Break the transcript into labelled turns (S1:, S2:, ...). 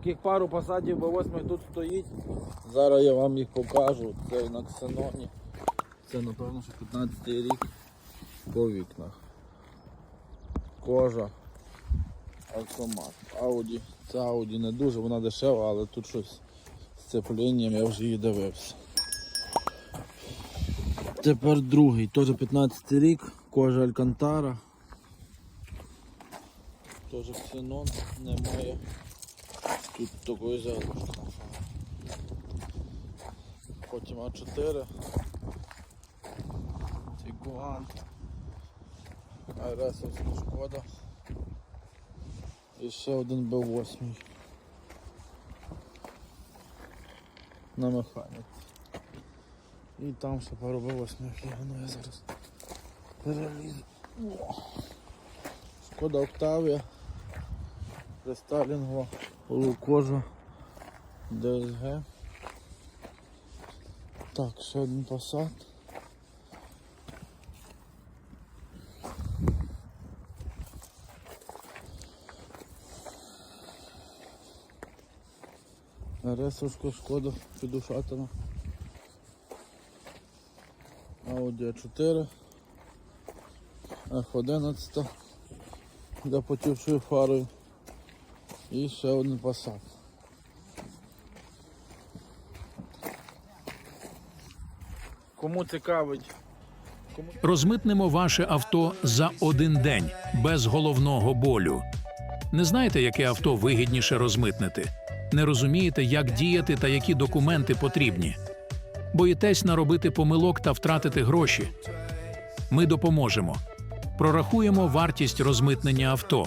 S1: Таких пару посадів Б8 тут стоїть. Зараз я вам їх покажу. Це на ксеноні. Це напевно, що 15 рік по вікнах. Кожа. Автомат. Ауді. Це Ауді не дуже, вона дешева, але тут щось з цепленням, я вже її дивився. Тепер другий, теж 15 рік, кожа Алькантара. Теж ксенон немає. Тут такої залишки. Потім А4. Тігуан. Айресовська шкода. І ще один Б8. На механіці. І там ще пару Б8 є, ну я зараз перелізу. Шкода Октавія. Рестайлінгова, полукожа, ДСГ. Так, ще один посад. Ресовська шкода підушатана. Audi A4. F11 для потівшою фарою. І ще один посад. Кому цікавить?
S2: Розмитнемо ваше авто за один день без головного болю. Не знаєте, яке авто вигідніше розмитнити? Не розумієте, як діяти та які документи потрібні. Боїтесь наробити помилок та втратити гроші. Ми допоможемо. Прорахуємо вартість розмитнення авто